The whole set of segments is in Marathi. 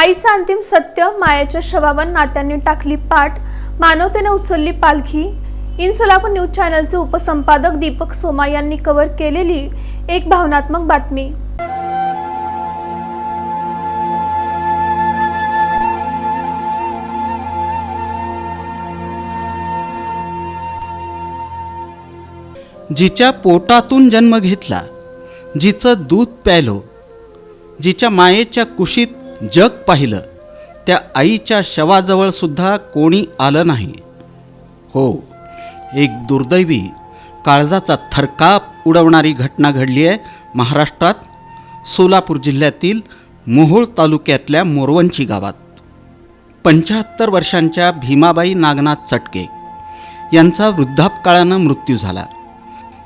आईचं अंतिम सत्य मायाच्या शवावर नात्यांनी टाकली पाठ मानवतेने उचलली पालखी. इन सोलापूर न्यूज चॅनलचे उपसंपादक दीपक सोमा यांनी कव्हर केलेली एक भावनात्मक बातमी. जिच्या पोटातून जन्म घेतला जिचं दूध प्यालो जिच्या मायेच्या कुशीत जग पाहिलं त्या आईच्या शवाजवळ सुद्धा कोणी आलं नाही. हो एक दुर्दैवी काळजाचा थरकाप उडवणारी घटना घडली आहे महाराष्ट्रात सोलापूर जिल्ह्यातील मोहोळ तालुक्यातल्या मोरवंची गावात. पंच्याहत्तर वर्षांच्या भीमाबाई नागनाथ चटके यांचा वृद्धापकाळानं मृत्यू झाला.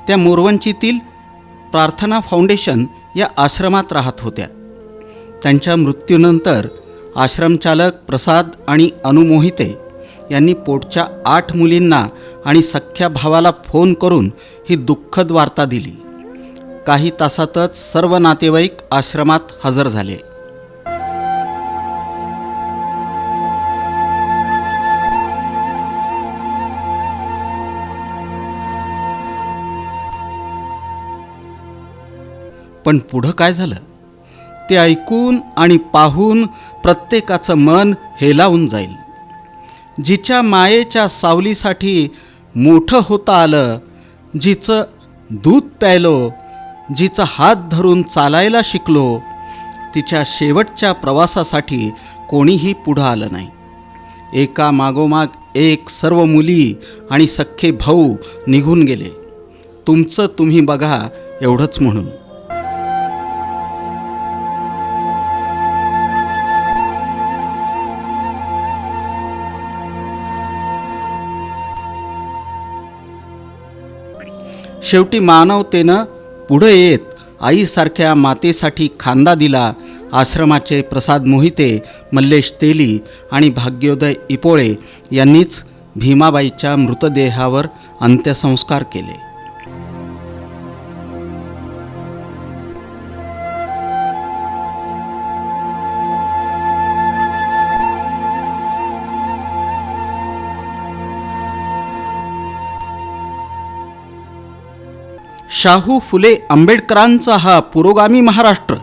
त्या मोरवंचीतील प्रार्थना फाउंडेशन या आश्रमात राहत होत्या. त्यांच्या मृत्यूनंतर आश्रमचालक प्रसाद आणि अनुमोहिते यांनी पोटच्या आठ मुलींना आणि सख्ख्या भावाला फोन करून ही दुःखद वार्ता दिली. काही तासातच सर्व नातेवाईक आश्रमात हजर झाले. पण पुढं काय झालं? ते ऐकून आणि पाहून प्रत्येकाचं मन हेलावून जाईल. जिच्या मायेच्या सावलीसाठी मोठं होता आलं जिचं दूध प्यायलो जिचा हात धरून चालायला शिकलो तिच्या शेवटच्या प्रवासासाठी कोणीही पुढं आलं नाही. एका मागोमाग एक सर्व मुली आणि सख्खे भाऊ निघून गेले. तुमचं तुम्ही बघा एवढंच म्हणून. शेवटी मानवतेनं पुढं येत आईसारख्या मातेसाठी खांदा दिला आश्रमाचे प्रसाद मोहिते मल्लेश तेली आणि भाग्योदय इपोळे यांनीच भीमाबाईच्या मृतदेहावर अंत्यसंस्कार केले. शाहू फुले आंबेडकरांचा हा पुरोगामी महाराष्ट्र.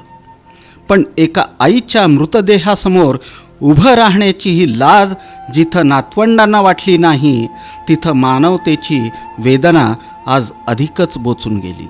पण एका आईच्या मृतदेहासमोर उभं राहण्याची ही लाज जिथं नातवंडांना वाटली नाही तिथं मानवतेची वेदना आज अधिकच बोचून गेली.